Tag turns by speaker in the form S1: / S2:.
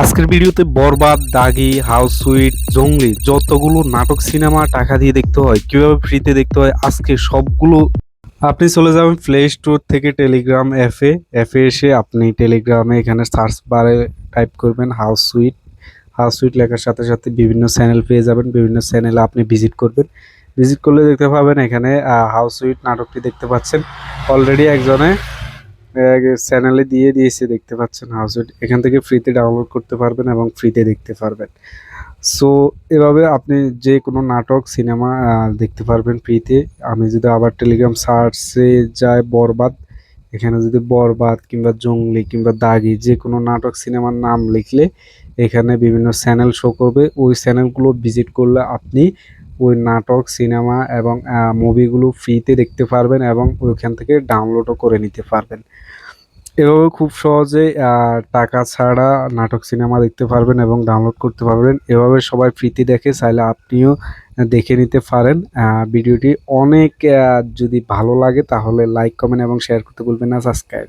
S1: আজকের ভিডিওতে বরবাদ, দাগি, house sweet, জঙ্গলি যতগুলো নাটক, সিনেমা টাকা দিয়ে দেখতে হয়, কীভাবে ফ্রিতে দেখতে হয়, আজকে সবগুলো আপনি চলে যাবেন প্লে স্টোর থেকে টেলিগ্রাম অ্যাপে অ্যাপে এসে আপনি টেলিগ্রামে এখানে সার্চ বারে টাইপ করবেন হাউস সুইট। হাউস সুইট লেখার সাথে সাথে বিভিন্ন চ্যানেল পেয়ে যাবেন, বিভিন্ন চ্যানেলে আপনি ভিজিট করবেন। ভিজিট করলে দেখতে পাবেন এখানে হাউস সুইট নাটকটি দেখতে পাচ্ছেন। অলরেডি একজনে চ্যানেলে দিয়ে দিয়েছে, দেখতে পাচ্ছেন হাউস এখান থেকে ফ্রিতে ডাউনলোড করতে পারবেন এবং ফ্রিতে দেখতে পারবেন। সো এভাবে আপনি যে কোনো নাটক সিনেমা দেখতে পারবেন ফ্রিতে আমি যদি আবার টেলিগ্রাম সার্চে যাই, বরবাদ, এখানে যদি বরবাদ কিংবা জঙ্গলি কিংবা দাগি যে কোনো নাটক সিনেমার নাম লিখলে এখানে বিভিন্ন চ্যানেল শো করবে। ওই চ্যানেলগুলো ভিজিট করলে আপনি ওই নাটক, সিনেমা এবং মুভিগুলো ফ্রিতে দেখতে পারবেন এবং ওইখান থেকে ডাউনলোডও করে নিতে পারবেন। এভাবে খুব সহজে টাকা ছাড়া নাটক, সিনেমা দেখতে পারবেন এবং ডাউনলোড করতে পারবেন। এভাবে সবাই ফ্রিতে দেখে চাইলে আপনিও দেখে নিতে পারেন। ভিডিওটি অনেক যদি ভালো লাগে তাহলে লাইক, কমেন্ট এবং শেয়ার করতে ভুলবেন না। সাবস্ক্রাইব।